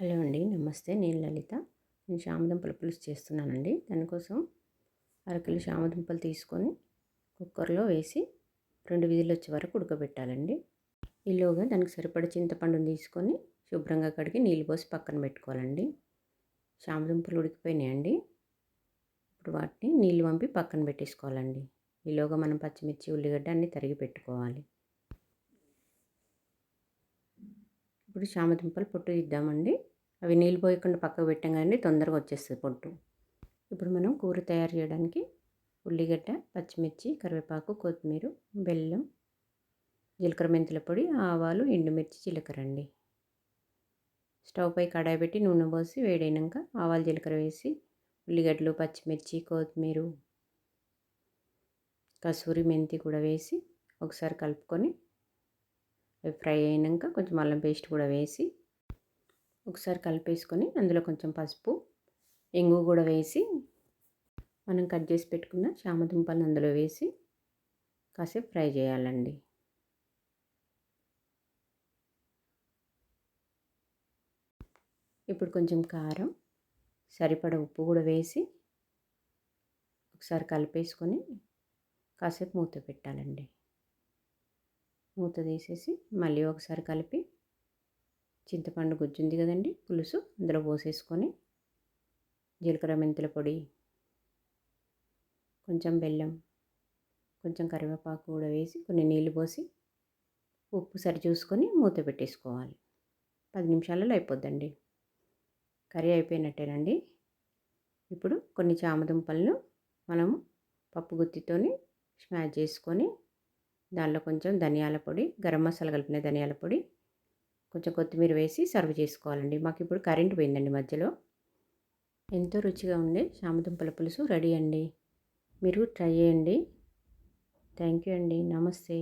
Hello అండి నమస్తే. నేను లలిత. నేను శామదుంపల పులుసు చేస్తున్నానండి. దానికోసం అరకిలో శామదుంపలు తీసుకొని కుక్కర్లో వేసి రెండు విధులు వచ్చే వరకు ఉడకబెట్టాలండి. ఈలోగా దానికి సరిపడ చింతపండుని తీసుకొని శుభ్రంగా కడిగి నీళ్ళు పోసి పక్కన పెట్టుకోవాలండి. శామదుంపలు ఉడికిపోయినాయండి. ఇప్పుడు వాటిని నీళ్ళు పంపి పక్కన పెట్టేసుకోవాలండి. ఈలోగా మనం పచ్చిమిర్చి ఉల్లిగడ్డ అన్నీ తరిగి పెట్టుకోవాలి. ఇప్పుడు చామదుంపలు పొట్టు ఇద్దామండి. అవి నీళ్ళు పోయకుండా పక్కకు పెట్టంగానే తొందరగా వచ్చేస్తుంది పొట్టు. ఇప్పుడు మనం కూర తయారు చేయడానికి ఉల్లిగడ్డ పచ్చిమిర్చి కరివేపాకు కొత్తిమీర బెల్లం జీలకర్ర మెంతుల పొడి ఆవాలు ఎండుమిర్చి జీలకర్ర అండి. స్టవ్ పై కడాయి పెట్టి నూనె పోసి వేడైనాక ఆవాలు జీలకర్ర వేసి ఉల్లిగడ్డలు పచ్చిమిర్చి కొత్తిమీర కసూరి మెంతి కూడా వేసి ఒకసారి కలుపుకొని అవి ఫ్రై అయినాక కొంచెం అల్లం పేస్ట్ కూడా వేసి ఒకసారి కలిపేసుకొని అందులో కొంచెం పసుపు ఇంగు కూడా వేసి మనం కట్ చేసి పెట్టుకున్న చామదుంపలను అందులో వేసి కాసేపు ఫ్రై చేయాలండి. ఇప్పుడు కొంచెం కారం సరిపడ ఉప్పు కూడా వేసి ఒకసారి కలిపేసుకొని కాసేపు మూత పెట్టాలండి. మూత తీసేసి మళ్ళీ ఒకసారి కలిపి చింతపండు గుజ్జు ఉంది కదండి పులుసు అందులో పోసేసుకొని జీలకర్ర మెంతుల పొడి కొంచెం బెల్లం కొంచెం కరివేపాకు కూడా వేసి కొన్ని నీళ్ళు పోసి ఉప్పు సరి చూసుకొని మూత పెట్టేసుకోవాలి. పది నిమిషాలలో అయిపోద్దండి. కర్రీ అయిపోయినట్టేనండి. ఇప్పుడు కొన్ని చామదుంపలను మనము పప్పు గుత్తితోని స్మాష్ చేసుకొని దానిలో కొంచెం ధనియాల పొడి గరం మసాలా కలిపిన ధనియాల పొడి కొంచెం కొత్తిమీర వేసి సర్వ్ చేసుకోవాలండి. మాకు ఇప్పుడు కరెంట్ పోయిందండి మధ్యలో. ఎంతో రుచిగా ఉండే చామదుంపల పులుసు రెడీ అండి. మీరు ట్రై చేయండి. థ్యాంక్ యూ అండి. నమస్తే.